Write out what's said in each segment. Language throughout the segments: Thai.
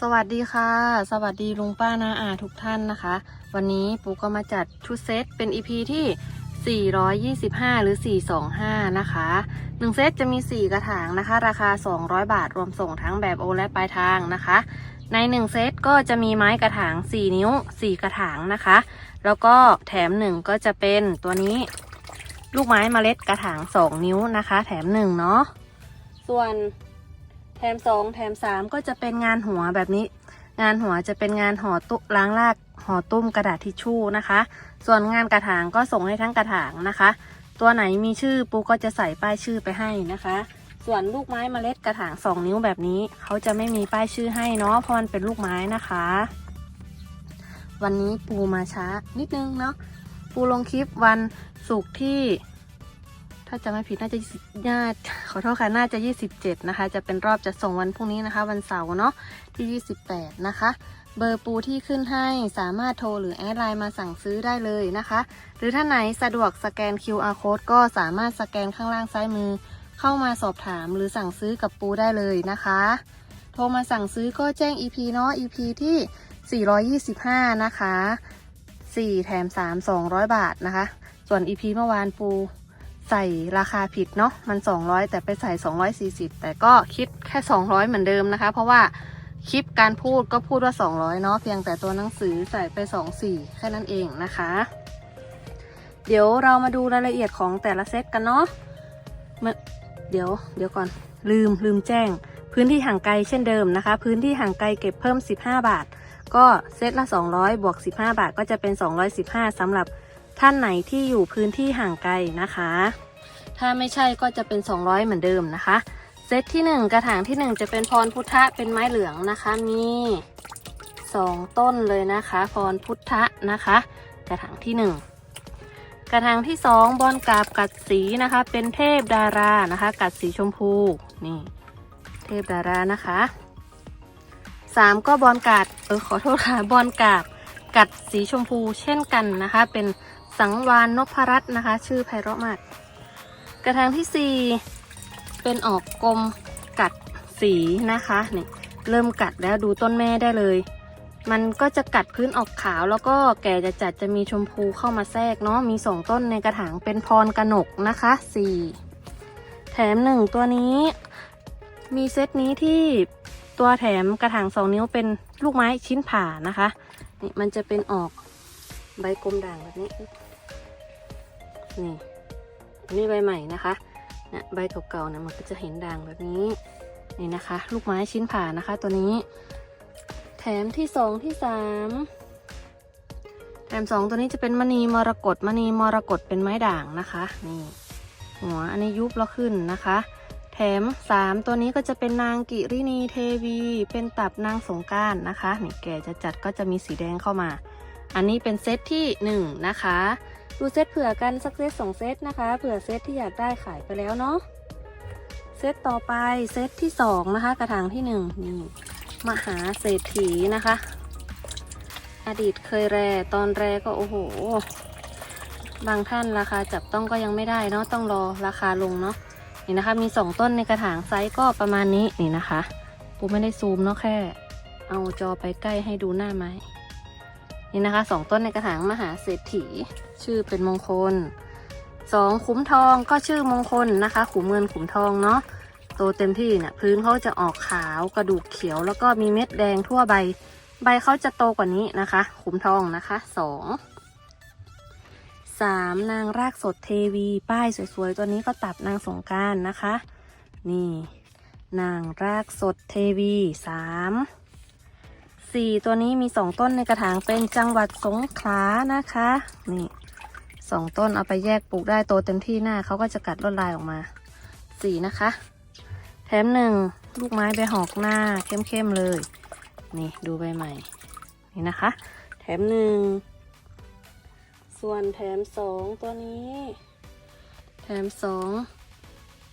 สวัสดีค่ะ สวัสดีลุงป้านาอาทุกท่านนะคะ วันนี้ปูก็มาจัดชุดเซตเป็น EP ที่ 425 หรือ 425 นะคะ1เซตจะมี 4 กระถางนะคะ ราคา 200 บาทรวมส่งทั้งแบบโอและปลายทางนะคะ ใน 1 เซตก็จะมีไม้กระถาง 4 นิ้ว 4 กระถางนะคะ แล้วก็แถม 1 ก็จะเป็นตัวนี้ลูกไม้เมล็ดกระถาง 2 นิ้วนะคะ แถม 1 เนาะส่วน แถมสองแถมสามก็จะเป็นงานหัวแบบนี้ งานหัวจะเป็นงานห่อตุล้างรากห่อตุ้มกระดาษทิชชู่นะคะ ส่วนงานกระถางก็ส่งให้ทั้งกระถางนะคะ ตัวไหนมีชื่อปูก็จะใส่ป้ายชื่อไปให้นะคะ ส่วนลูกไม้เมล็ดกระถางสองนิ้วแบบนี้ เขาจะไม่มีป้ายชื่อให้เนาะเพราะมันเป็นลูกไม้นะคะ วันนี้ปูมาช้านิดนึงเนาะปูลงคลิปวันศุกร์ที่าจะไม่ผิดน่าจะน่าขอโทษค่ะน่าจะ 27 นะคะ จะเป็นรอบจะส่งวันพรุ่งนี้นะคะ วันเสาร์เนาะที่ 28 นะคะ เบอร์ปูที่ขึ้นให้สามารถโทรหรือแอดไลน์มาสั่งซื้อได้เลยนะคะ หรือถ้าไหนสะดวกสแกน QR code ก็สามารถสแกนข้างล่างซ้ายมือ เข้ามาสอบถามหรือสั่งซื้อกับปูได้เลยนะคะ โทรมาสั่งซื้อก็แจ้ง EP เนาะ EP ที่ 425 นะคะ 4 แถม 3 200 บาทนะคะ ส่วน EP เมื่อวานปู ใส่ราคาผิดเนาะมัน 200 แต่ไปใส่ 240 แต่ก็คิดแค่ 200 เหมือนเดิมนะคะ เพราะว่าคลิปการพูดก็พูดว่า 200 เนาะเพียงแต่ตัวหนังสือใส่ไป 24 แค่นั้นเองนะคะ เดี๋ยวเรามาดูรายละเอียดของแต่ละเซตกันเนาะเดี๋ยวเดี๋ยวก่อนลืมลืมแจ้ง พื้นที่ห่างไกลเช่นเดิมนะคะ พื้นที่ห่างไกลเก็บเพิ่ม 15 บาท ก็เซตละ 200 บวก 15 บาทก็จะเป็น 215สำหรับ ท่านไหนที่อยู่พื้นที่ห่างไกลนะคะ ถ้าไม่ใช่ก็จะเป็น 200 เหมือนเดิมนะคะ เซตที่ 1 กระถางที่ 1 จะเป็นพรพุทธะเป็นไม้เหลืองนะคะ มี 2 ต้นเลยนะคะ พรพุทธะนะคะ กระถางที่1กระถางที่ 2 บอนกาบกัดสีนะคะ เป็นเทพดารานะคะ กัดสีชมพูนี่ เทพดารานะคะสามก็บอลกาดเออขอโทษค่ะบอลกาบกัดสีชมพูเช่นกันนะคะ เป็น สังวานนพรัตน์นะคะ ชื่อไพเราะมาก กระถางที่สี่เป็นออกกลมกัดสีนะคะนี่เริ่มกัดแล้วดูต้นแม่ได้เลย มันก็จะกัดพื้นออกขาว แล้วก็แก่จะจัดจะมีชมพูเข้ามาแทรกเนาะมีสองต้นในกระถางเป็นพรกระหนกนะคะสี่แถมหนึ่งตัวนี้ มีเซตนี้ที่ตัวแถมกระถางสองนิ้วเป็นลูกไม้ชิ้นผ่านะคะนี่มันจะเป็นออกใบกลมด่างแบบนี้ นี่อันนี่ใบใหม่นะคะเนี่ยใบเก่าๆเนี่ยมันก็จะเห็นด่างแบบนี้นี่นะคะ ลูกไม้ชิ้นผ่านะคะ ตัวนี้ แถมที่สองที่สามแถมสองตัวนี้จะเป็นมณีมรกตมณีมรกตเป็นไม้ด่างนะคะนี่หัวอันนี้ยุบแล้วขึ้นนะคะ แถม3ตัวนี้ก็จะเป็นนางกิรินีเทวี เป็นตับนางสงการนะคะนี่แก่จะจัดก็จะมีสีแดงเข้ามา อันนี้เป็นเซตที่1นะคะ ดูเซตเผื่อกันสักเซตสองเซตนะคะ เผื่อเซตที่อยากได้ขายไปแล้วเนาะ เซตต่อไปเซตที่2นะคะ กระถางที่1นี่มหาเศรษฐีนะคะ อดีตเคยแรตอนแรก็โอ้โห บางท่านราคาจับต้องก็ยังไม่ได้เนาะ ต้องรอราคาลงเนาะ นี่นะคะ มีสองต้นในกระถางไซส์ก็ประมาณนี้นี่นะคะ ปูไม่ได้ซูมเนาะแค่ เอาจอไปใกล้ให้ดูหน้าไม้ นี่นะคะสองต้นในกระถางมหาเศรษฐี ชื่อเป็นมงคลสองขุมทองก็ชื่อมงคลนะคะ ขุมเงินขุมทองเนาะโตเต็มที่เนี่ยพื้นเขาจะออกขาวกระดูกเขียว แล้วก็มีเม็ดแดงทั่วใบ ใบเขาจะโตกว่านี้นะคะ ขุมทองนะคะสองสามนางรากสดเทวี ป้ายสวยๆ ตัวนี้ก็ตับนางสงการนะคะ นี่ นางรากสดเทวีสาม สี่ตัวนี้มีสองต้นในกระถางเป็นจังหวัดสงขลานะคะ นี่สองต้นเอาไปแยกปลูกได้โตเต็มที่หน้าเขาก็จะกัดลวดลายออกมาสี่นะคะ แถมหนึ่งลูกไม้ใบหอกหน้าเข้มๆเลย นี่ดูใบใหม่ นี่นะคะ แถมหนึ่งส่วนแถมสองตัวนี้ แถมสอง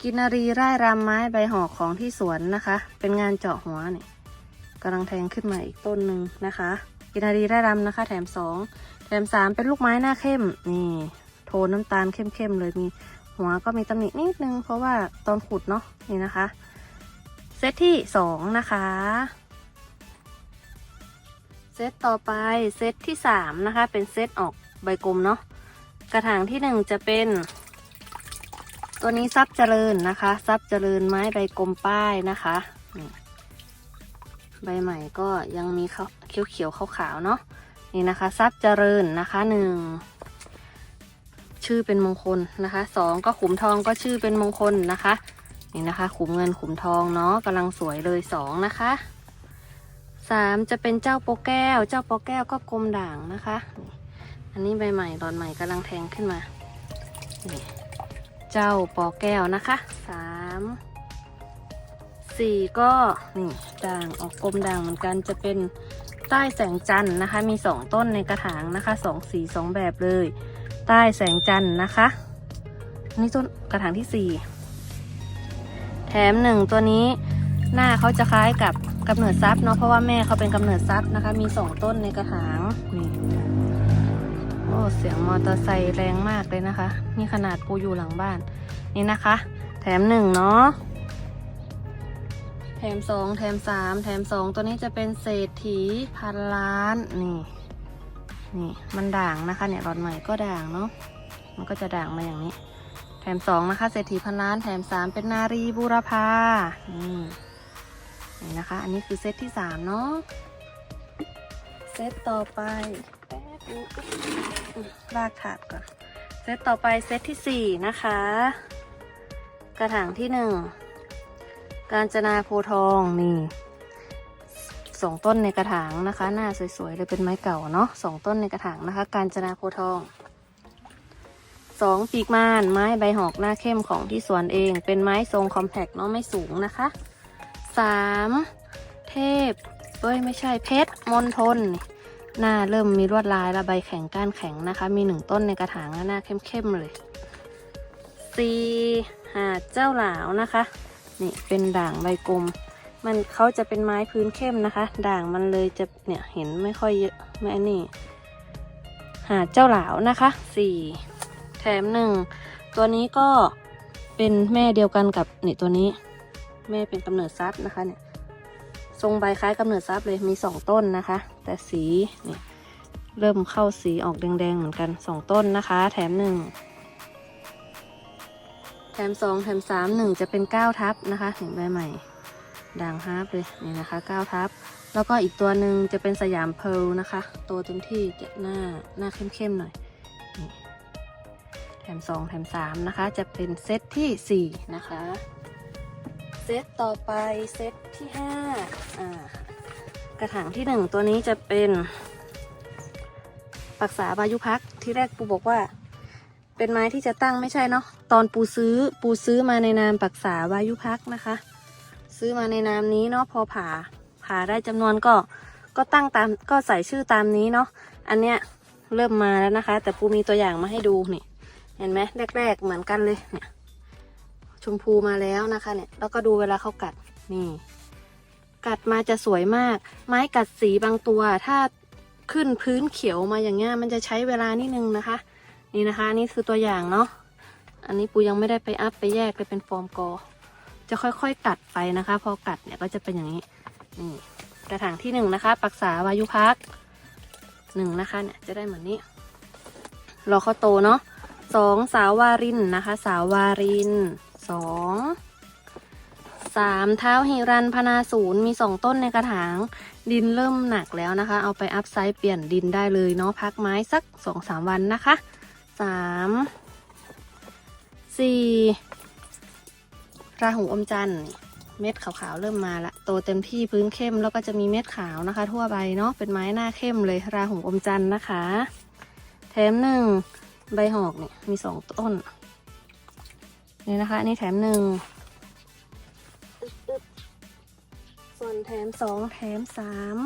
กินารีไร่รำไม้ใบหอกของที่สวนนะคะ เป็นงานเจาะหัวเนี่ย กำลังแทงขึ้นมาอีกต้นหนึ่งนะคะกินารีไร่รำนะคะ แถมสองแถมสามเป็นลูกไม้หน้าเข้มนี่โทนน้ำตาลเข้มๆเลยมีหัวก็มีตำหนินิดนึง เพราะว่าตอนขุดเนาะนี่นะคะ เซตที่สองนะคะ เซตต่อไปเซตที่สามนะคะ เป็นเซตออกใบกลมเนาะกระถางที่หนึ่งจะเป็นตัวนี้ซับเจริญนะคะ ซับเจริญไม้ใบกลมป้ายนะคะ ใบใหม่ก็ยังมีเขาเขียวๆขาวๆเนาะนี่นะคะซับเจริญนะคะหนึ่งชื่อเป็นมงคลนะคะสองก็ขุมทองก็ชื่อเป็นมงคลนะคะ นี่นะคะ ขุมเงินขุมทองเนาะกำลังสวยเลยสองนะคะสามจะเป็นเจ้าโปแก้ว เจ้าโปแก้วก็กลมด่างนะคะนี่อันนี้ใบใหม่ดอนใหม่กำลังแทงขึ้นมานี่เจ้าปอแก้วนะคะสาม สี่ก็นี่ด่างออกกลมด่างเหมือนกันจะเป็นใต้แสงจันทร์นะคะ มีสองต้นในกระถางนะคะสองสีสองแบบเลย ใต้แสงจันทร์นะคะนี่ต้นกระถางที่สี่แถมหนึ่งตัวนี้หน้าเขาจะคล้ายกับกำเนิดซับเนาะเพราะว่าแม่เขาเป็นกำเนิดซับนะคะ มีสองต้นในกระถางนี่โอ้เสียงมอเตอร์ไซค์แรงมากเลยนะคะ นี่ขนาดปูอยู่หลังบ้านนี่นะคะ แถมหนึ่งเนาะ แถมสองแถมสามแถมสองตัวนี้จะเป็นเศรษฐีพันล้านนี่นี่มันด่างนะคะเนี่ยหลอดใหม่ก็ด่างเนาะมันก็จะด่างมาอย่างนี้ แถมสองนะคะเศรษฐีพันล้าน แถมสามเป็นนารีบูรพานี่นี่นะคะ อันนี้คือเซตที่สามเนาะเซตต่อไปแป๊บนึงอุ๊ยลากถาดก่อน เซตต่อไปเซตที่สี่นะคะ กระถางที่หนึ่ง กาญจนาโพทองนี่สองต้นในกระถางนะคะ หน้าสวยๆเลยเป็นไม้เก่าเนาะสองต้นในกระถางนะคะ กาญจนาโพทองสองปีกม่านไม้ใบหอกหน้าเข้มของที่สวนเอง เป็นไม้ทรงคอมแพคเนาะไม่สูงนะคะสามเทพเอ้ยไม่ใช่เพชรมณฑลหน้าเริ่มมีลวดลายและใบแข็งก้านแข็งนะคะ มีหนึ่งต้นในกระถางและหน้าเข้มๆเลยสี่หาเจ้าหลาวนะคะ นี่เป็นด่างใบกลม มันเขาจะเป็นไม้พื้นเข้มนะคะ ด่างมันเลยจะเนี่ยเห็นไม่ค่อยเยอะไม่นี่ หาเจ้าหลาวนะคะสี่แถมหนึ่งตัวนี้ก็เป็นแม่เดียวกันกับนี่ตัวนี้ แม่เป็นกำเนิดซับนะคะเนี่ยทรงใบคล้ายกำเนิดซับเลยมีสองต้นนะคะ แต่สีนี่เริ่มเข้าสีออกแดงๆเหมือนกันสองต้นนะคะ แถมหนึ่ง มสองแถมสามหนึ่งจะเป็นเก้าทับนะคะถึงใบใหม่ ด่างฮาร์ปเลยนี่นะคะเก้าทับ แล้วก็อีกตัวหนึ่งจะเป็นสยามเพลนะคะโตเต็มที่จะหน้าหน้าเข้มๆหน่อยแถม2แถม3นะคะ จะเป็นเซตที่4นะคะเซตต่อไปเซตที่5อ่ากระถางที่1ตัวนี้จะเป็นปักษาบายุพักที่แรกปูบอกว่า เป็นไม้ที่จะตั้งไม่ใช่เนาะตอนปูซื้อปูซื้อมาในนามปักษาวายุพักนะคะ ซื้อมาในนามนี้เนาะพอผ่าผ่าได้จำนวนก็ก็ตั้งตามก็ใส่ชื่อตามนี้เนาะอันเนี้ยเริ่มมาแล้วนะคะ แต่ปูมีตัวอย่างมาให้ดูนี่เห็นไหมแรก ๆ เหมือนกันเลยเนี่ยชมพูมาแล้วนะคะเนี่ยแล้วก็ดูเวลาเขากัดนี่ กัดมาจะสวยมาก ไม้กัดสีบางตัว ถ้าขึ้นพื้นเขียวมาอย่างเงี้ยมันจะใช้เวลานิดนึงนะคะ นี่นะคะนนี่คือตัวอย่างเนาะอันนี้ปูยังไม่ได้ไปอัพไปแยกไปเป็นฟอร์มกอ จะค่อยๆกัดไปนะคะ พอกัดเนี่ยก็จะเป็นอย่างนี้นี่กระถางที่หนึ่งนะคะปักษาวายุพักหนึ่งนะคะเนี่ยจะได้เหมือนนี้รอเขาโตเนาะสองสาววารินนะคะ สาววารินสองสามเท้าฮิรันพนาศูนย์มีสองต้นในกระถาง ดินเริ่มหนักแล้วนะคะ เอาไปอัพไซด์เปลี่ยนดินได้เลยเนาะพักไม้สักสองสามวันนะคะ สามสี่ราหูอมจันทร์เม็ดขาวๆเริ่มมาละโตเต็มที่พื้นเข้มแล้วก็จะมีเม็ดขาวนะคะ ทั่วใบเนาะเป็นไม้หน้าเข้มเลยราหูอมจันทร์นะคะ แถมหนึ่งใบหอกเนี่ยมีสองต้นนี่นะคะนนี่แถมหนึ่งส่วนแถมสองแถมสาม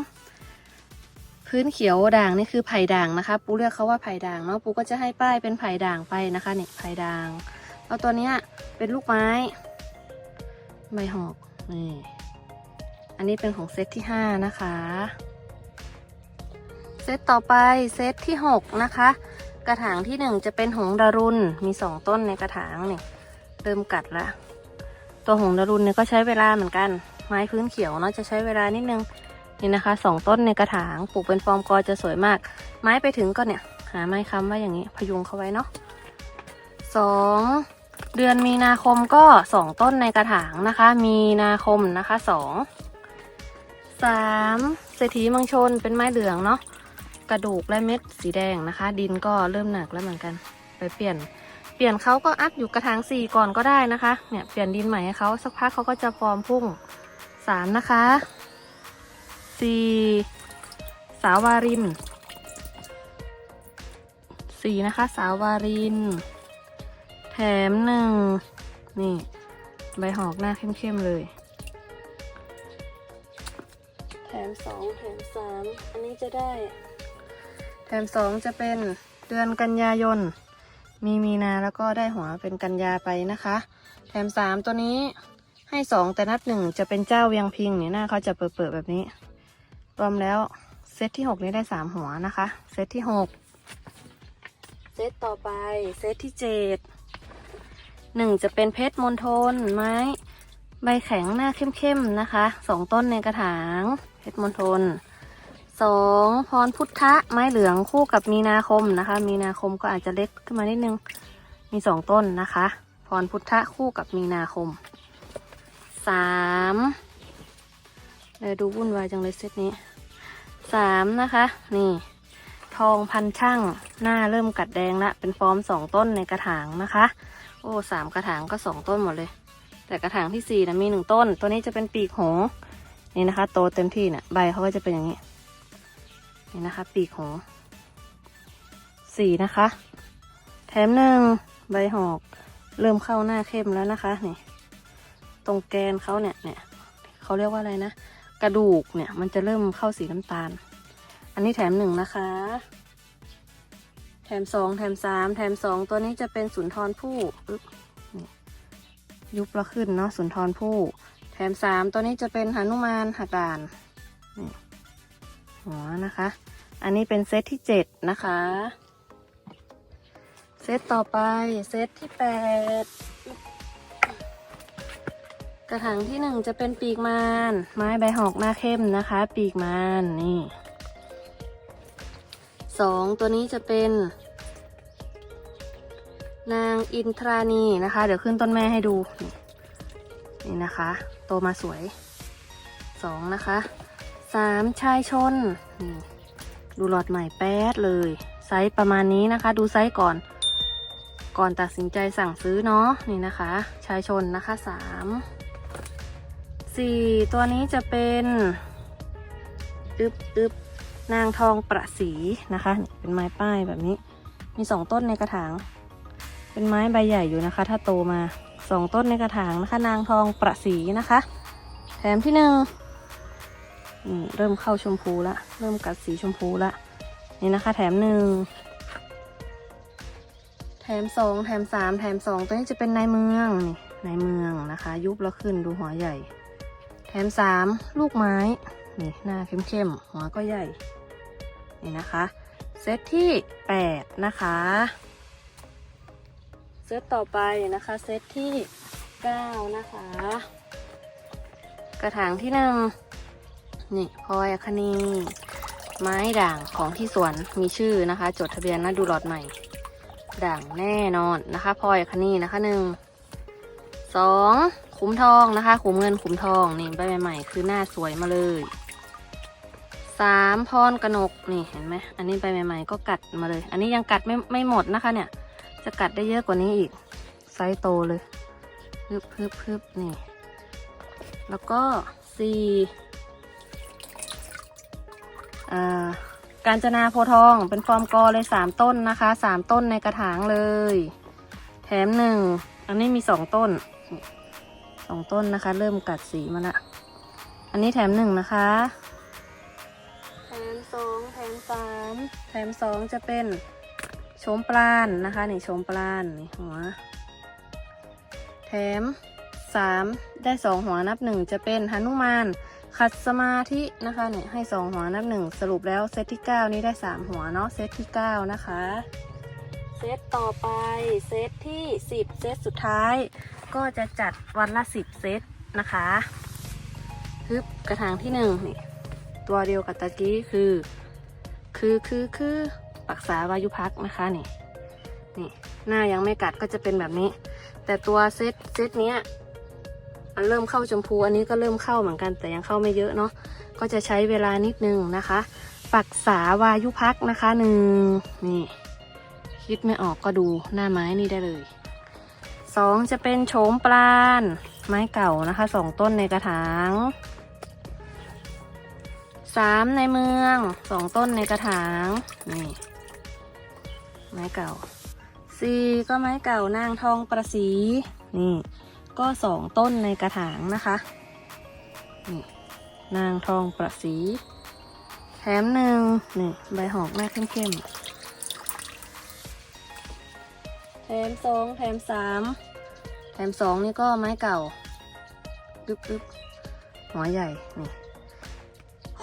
พื้นเขียวด่างนี่คือไผ่ด่างนะคะ ปูเรียกเขาว่าไผ่ด่างเนาะปูก็จะให้ป้ายเป็นไผ่ด่างไปนะคะเนี่ยไผ่ด่างแล้วตัวเนี้ยเป็นลูกไม้ใบหอกนี่อันนี้เป็นของเซตที่ห้านะคะ เซตต่อไปเซตที่หกนะคะ กระถางที่หนึ่งจะเป็นหงดารุนมีสองต้นในกระถางนี่เริ่มกัดละตัวหงดารุนเนี่ยก็ใช้เวลาเหมือนกัน ไม้พื้นเขียวเนาะจะใช้เวลานิดนึง นี่นะคะสองต้นในกระถางปลูกเป็นฟอร์มกอจะสวยมาก ไม้ไปถึงก็เนี่ย หาไม้ค้ำไว้อย่างนี้พยุงเขาไว้เนาะสองเดือนมีนาคมก็สองต้นในกระถางนะคะ มีนาคมนะคะสองสามเศรษฐีมังชนเป็นไม้เหลืองเนาะกระดูกและเม็ดสีแดงนะคะ ดินก็เริ่มหนักแล้วเหมือนกัน ไปเปลี่ยน เปลี่ยนเขาก็อัพอยู่กระถางสี่ก่อนก็ได้นะคะเนี่ยเปลี่ยนดินใหม่ให้เขาสักพักเขาก็จะฟอร์มพุ่งสามนะคะ สี่สาวารินสี่นะคะ สาวาริน แถมหนึ่งนี่ ใบหอกหน้าเข้มๆเลย แถมสองแถมสามอันนี้จะได้ แถมสองจะเป็นเดือนกันยายน มีมีนาแล้วก็ได้หัวเป็นกันยาไปนะคะ แถมสามตัวนี้ให้สองแต่นับหนึ่งจะเป็นเจ้าเวียงพิงเนี่ยหน้าเขาจะเปิดๆแบบนี้ รวมแล้วเซตที่หกนี้ได้สามหัวนะคะ เซตที่หกเซตต่อไปเซตที่เจ็ดหนึ่งจะเป็นเพชรมณฑลไม้ใบแข็งหน้าเข้มๆนะคะสองต้นในกระถาง เพชรมณฑลสองพรพุทธะไม้เหลืองคู่กับมีนาคมนะคะ มีนาคมก็อาจจะเล็กขึ้นมานิดนึง มีสองต้นนะคะ พรพุทธะคู่กับมีนาคมสาม เลยดูวุ่นวายจังเลยเซตนี้สามนะคะ นี่ ทองพันช่างหน้าเริ่มกัดแดงละเป็นฟอร์มสองต้นในกระถางนะคะ โอ้สามกระถางก็สองต้นหมดเลย แต่กระถางที่สี่นะมีหนึ่งต้น ตัวนี้จะเป็นปีกหงนี่นะคะ โตเต็มที่เนี่ยใบเขาก็จะเป็นอย่างนี้ นี่นะคะ ปีกหงสี่นะคะ แถมหนึ่งใบหอกเริ่มเข้าหน้าเข้มแล้วนะคะนี่ตรงแกนเขาเนี่ยเนี่ยเขาเรียกว่าอะไรนะ กระดูกเนี่ย มันจะเริ่มเข้าสีน้ำตาล อันนี้แถมหนึ่งนะคะ แถมสองแถมสามแถมสองตัวนี้จะเป็นสุนทรภู่ยุบแล้วขึ้นเนาะสุนทรภู่แถมสามตัวนี้จะเป็นหนุมานหักด่านหัวนะคะ อันนี้เป็นเซตที่เจ็ดนะคะ เซตต่อไปเซตที่แปด กระถางที่หนึ่งจะเป็นปีกมานไม้ใบหอกหน้าเข้มนะคะ ปีกมานนี่สองตัวนี้จะเป็น นางอินทรานีนะคะ เดี๋ยวขึ้นต้นแม่ให้ดูนี่นี่นะคะ โตมาสวยสองนะคะสามชายชนนี่ดูหลอดใหม่แป๊ดเลย ไซส์ประมาณนี้นะคะ ดูไซส์ก่อน ก่อนตัดสินใจสั่งซื้อเนาะนี่นะคะ ชายชนนะคะสาม สี่ตัวนี้จะเป็นอึบอึบนางทองประสีนะคะ เป็นไม้ป้ายแบบนี้ มีสองต้นในกระถาง เป็นไม้ใบใหญ่อยู่นะคะ ถ้าโตมาสองต้นในกระถางนะคะ นางทองประสีนะคะ แถมที่หนึ่งเริ่มเข้าชมพูละ เริ่มกัดสีชมพูละ นี่นะคะ แถมหนึ่งแถมสองแถมสามแถมสองตัวนี้จะเป็นนายเมืองนี่นายเมืองนะคะ ยุบแล้วขึ้นดูหัวใหญ่ มสามลูกไม้ นี่หน้าเข้มๆหัวก็ใหญ่ นี่นะคะ เซตที่แปดนะคะ เซตต่อไปนะคะ เซตที่9นะคะ กระถางที่หนึ่งนี่พลอยคนีไม้ด่างของที่สวนมีชื่อนะคะ จดทะเบียนนะดูหลอดใหม่ ด่างแน่นอนนะคะพลอยคนีนะคะหนึ่งสอง ขุมทองนะคะ ขุมเงินขุมทองนี่ใบใหม่ๆคือหน้าสวยมาเลยสามพรกนกนี่เห็นไหมอันนี้ใบใหม่ๆก็กัดมาเลย อันนี้ยังกัดไม่ไม่หมดนะคะเนี่ย จะกัดได้เยอะกว่านี้อีกไซส์โตเลยพึบพึบพึบนี่ แล้วก็สี่อ่าการจนาโพทองเป็นฟอร์มกอเลยสามต้นนะคะสามต้นในกระถางเลย แถมหนึ่งอันนี้มีสองต้น สองต้นนะคะ เริ่มกัดสีมาละ อันนี้แถมหนึ่งนะคะ แถมสองแถมสามแถมสองจะเป็นโชมปลานนะคะนี่โชมปลานนี่หัว แถมสามได้สองหัวนับหนึ่งจะเป็นหนุมานขัดสมาธินะคะเนี่ยให้สองหัวนับหนึ่งสรุปแล้วเซตที่เก้านี้ได้สามหัวเนาะเซตที่เก้านะคะ เซตต่อไปเซตที่สิบเซตสุดท้าย ก็จะจัดวันละสิบเซตนะคะฮึบกระถางที่หนึ่งนี่ตัวเดียวกับตะกี้คือ คือคือคือปักษาวายุพักนะคะนี่นี่หน้ายังไม่กัดก็จะเป็นแบบนี้ แต่ตัวเซตเซตเนี้ยมันเริ่มเข้าชมพูอันนี้ก็เริ่มเข้าเหมือนกันแต่ยังเข้าไม่เยอะเนาะก็จะใช้เวลานิดนึงนะคะ ปักษาวายุพักนะคะหนึ่งนี่ คิดไม่ออกก็ดูหน้าไม้นี่ได้เลย สองจะเป็นโฉมปราณไม้เก่านะคะสองต้นในกระถางสามในเมืองสองต้นในกระถางนี่ไม้เก่าสี่ก็ไม้เก่านางทองประสีนี่ก็สองต้นในกระถางนะคะนี่นางทองประสี แถมหนึ่งนี่ใบหอกหน้าเข้มๆ แถมสองแถมสามแถมสองนี่ก็ไม้เก่าดึบดึบหัวใหญ่นี่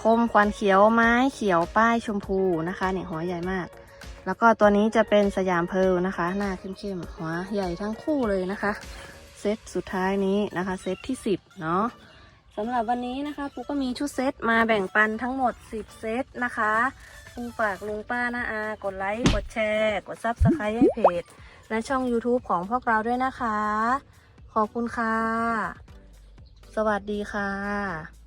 คมควันเขียวไม้เขียวป้ายชมพูนะคะเนี่ยหัวใหญ่มาก แล้วก็ตัวนี้จะเป็นสยามเพลนะคะ หน้าเข้มๆหัวใหญ่ทั้งคู่เลยนะคะ เซตสุดท้ายนี้นะคะ เซตที่ 10 เนาะสำหรับวันนี้นะคะปูก็มีชุดเซตมาแบ่งปันทั้งหมด 10 เซตนะคะปูฝากลุงป้านาอา กดไลค์ กดแชร์ กดซับสไครต์ให้เพจ และช่อง YouTube ของพวกเราด้วยนะคะ ขอบคุณค่ะ สวัสดีค่ะ